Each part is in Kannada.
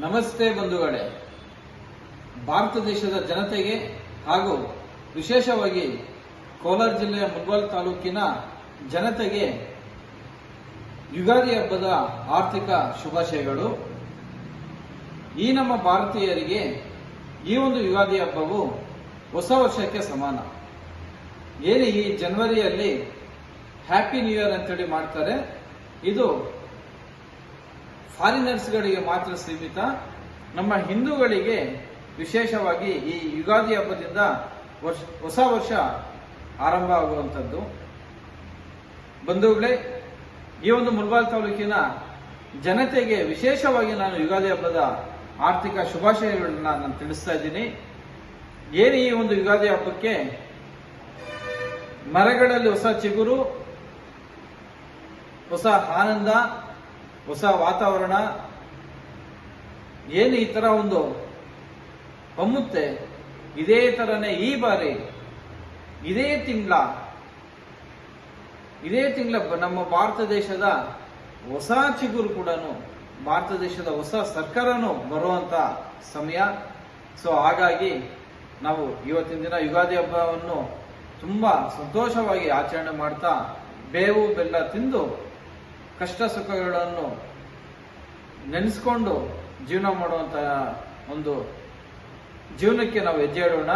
ನಮಸ್ತೆ ಬಂಧುಗಳೇ. ಭಾರತ ದೇಶದ ಜನತೆಗೆ ಹಾಗೂ ವಿಶೇಷವಾಗಿ ಕೋಲಾರ ಜಿಲ್ಲೆಯ ಮುಲ್ಬಾಲ್ ತಾಲೂಕಿನ ಜನತೆಗೆ ಯುಗಾದಿ ಹಬ್ಬದ ಆರ್ಥಿಕ ಶುಭಾಶಯಗಳು. ಈ ನಮ್ಮ ಭಾರತೀಯರಿಗೆ ಈ ಒಂದು ಯುಗಾದಿ ಹಬ್ಬವು ಹೊಸ ವರ್ಷಕ್ಕೆ ಸಮಾನ. ಏನು ಈ ಜನವರಿಯಲ್ಲಿ ಹ್ಯಾಪಿ ನ್ಯೂ ಇಯರ್ ಅಂತೇಳಿ ಮಾಡ್ತಾರೆ, ಇದು ಫಾರಿನರ್ಸ್ಗಳಿಗೆ ಮಾತ್ರ ಸೀಮಿತ. ನಮ್ಮ ಹಿಂದೂಗಳಿಗೆ ವಿಶೇಷವಾಗಿ ಈ ಯುಗಾದಿ ಹಬ್ಬದಿಂದ ವರ್ಷ, ಹೊಸ ವರ್ಷ ಆರಂಭ ಆಗುವಂಥದ್ದು. ಬಂಧುಗಳೇ, ಈ ಒಂದು ಮುಲ್ಬಾಲ್ ತಾಲೂಕಿನ ಜನತೆಗೆ ವಿಶೇಷವಾಗಿ ನಾನು ಯುಗಾದಿ ಹಬ್ಬದ ಆರ್ಥಿಕ ಶುಭಾಶಯಗಳನ್ನ ನಾನು ತಿಳಿಸ್ತಾ ಇದ್ದೀನಿ. ಏನು ಈ ಒಂದು ಯುಗಾದಿ ಹಬ್ಬಕ್ಕೆ? ಮರಗಳಲ್ಲಿ ಹೊಸ ಚಿಗುರು, ಹೊಸ ಆನಂದ ಹೊಸ ವಾತಾವರಣ, ಏನು ಈ ತರ ಒಂದು ಹೊಮ್ಮುತ್ತೆ? ಇದೇ ತರನೇ ಈ ಬಾರಿ, ಇದೇ ತಿಂಗಳ ಇದೇ ತಿಂಗಳ ನಮ್ಮ ಭಾರತ ದೇಶದ ಹೊಸ ಚಿಗುರು ಕೂಡ ಭಾರತ ದೇಶದ ಹೊಸ ಸರ್ಕಾರನು ಬರುವಂತ ಸಮಯ. ಸೊ ಹಾಗಾಗಿ ನಾವು ಇವತ್ತಿನ ದಿನ ಯುಗಾದಿ ಹಬ್ಬವನ್ನು ತುಂಬಾ ಸಂತೋಷವಾಗಿ ಆಚರಣೆ ಮಾಡ್ತಾ, ಬೇವು, ಬೆಲ್ಲ ತಿಂದು ಕಷ್ಟ ಸುಖಗಳನ್ನು ನೆನೆಸ್ಕೊಂಡು ಜೀವನ ಮಾಡುವಂತಹ ಒಂದು ಜೀವನಕ್ಕೆ ನಾವು ಹೆಜ್ಜೆ ಇಡೋಣ.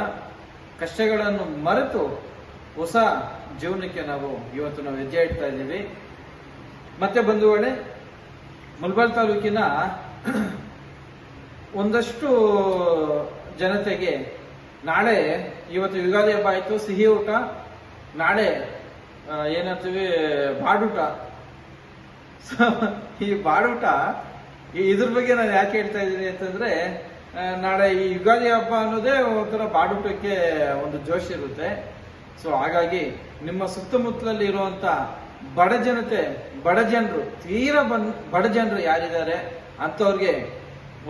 ಕಷ್ಟಗಳನ್ನು ಮರೆತು ಹೊಸ ಜೀವನಕ್ಕೆ ನಾವು ಇವತ್ತು ನಾವು ಹೆಜ್ಜೆ ಇಡ್ತಾ ಇದ್ದೀವಿ. ಮತ್ತೆ ಬಂಧುಗಳೇ ಮುಲ್ಬಾಲ್ ತಾಲೂಕಿನ ಒಂದಷ್ಟು ಜನತೆಗೆ ನಾಳೆ ಇವತ್ತು ಯುಗಾದಿ ಹಬ್ಬ ಆಯಿತು, ಸಿಹಿ ಊಟ, ನಾಳೆ ಏನಂತೀವಿ, ಬಾಡೂಟ. ಸೊ ಈ ಬಾಡೂಟ ಇದ್ರ ಬಗ್ಗೆ ನಾನು ಯಾಕೆ ಹೇಳ್ತಾ ಇದ್ದೀನಿ ಅಂತಂದ್ರೆ ನಾಳೆ ಈ ಯುಗಾದಿ ಹಬ್ಬ ಅನ್ನೋದೇ ಒಂಥರ ಬಾಡೂಟಕ್ಕೆ ಒಂದು ಜೋಶ್ ಇರುತ್ತೆ. ಸೊ ಹಾಗಾಗಿ ನಿಮ್ಮ ಸುತ್ತಮುತ್ತಲಲ್ಲಿ ಇರುವಂತ ಬಡ ಜನತೆ, ಬಡ ಜನರು, ತೀರ ಬನ್ ಬಡ ಜನರು ಯಾರಿದ್ದಾರೆ ಅಂಥವ್ರಿಗೆ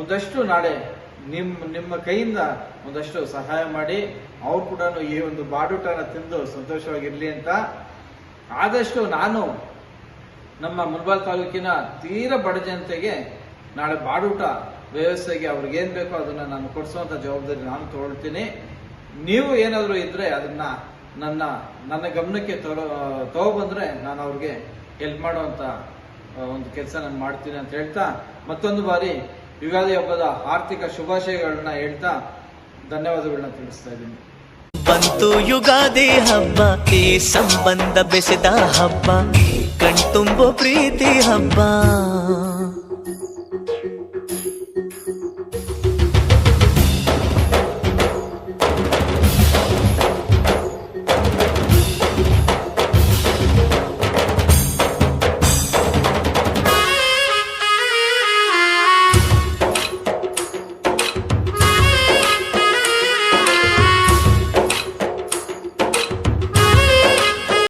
ಒಂದಷ್ಟು ನಾಳೆ ನಿಮ್ಮ ನಿಮ್ಮ ಕೈಯಿಂದ ಒಂದಷ್ಟು ಸಹಾಯ ಮಾಡಿ, ಅವ್ರು ಕೂಡ ಈ ಒಂದು ಬಾಡೂಟನ ತಿಂದು ಸಂತೋಷವಾಗಿರ್ಲಿ ಅಂತ ಆದಷ್ಟು ನಾನು ನಮ್ಮ ಮುಲ್ಬಾಲ್ ತಾಲೂಕಿನ ತೀರ ಬಡ ಜನತೆಗೆ ನಾಳೆ ಬಾಡೂಟ ವ್ಯವಸ್ಥೆಗೆ ಅವ್ರಿಗೆ ಏನ್ ಬೇಕೋ ಅದನ್ನ ನಾನು ಕೊಡಿಸುವಂತ ಜವಾಬ್ದಾರಿ ನಾನು ತಗೊಳ್ತೀನಿ. ನೀವು ಏನಾದರೂ ಇದ್ರೆ ಅದನ್ನ ನನ್ನ ನನ್ನ ಗಮನಕ್ಕೆ ತರೋ ನಾನು ಅವ್ರಿಗೆ ಹೆಲ್ಪ್ ಮಾಡುವಂತ ಆ, ಒಂದು ಕೆಲಸ ನಾನು ಮಾಡ್ತೀನಿ ಅಂತ ಹೇಳ್ತಾ ಮತ್ತೊಂದು ಬಾರಿ ಯುಗಾದಿ ಹಬ್ಬದ ಆರ್ಥಿಕ ಶುಭಾಶಯಗಳನ್ನ ಹೇಳ್ತಾ ಧನ್ಯವಾದಗಳನ್ನ ತಿಳಿಸ್ತಾ ಇದ್ದೀನಿ. ಬಂತು ಯುಗಾದಿ ಹಬ್ಬ ಈ ಸಂಬಂಧ ಬೆಸೆದ ಹಬ್ಬ. ತುಂಬೋ ಪ್ರೀತಿ ಹಬ್ಬ.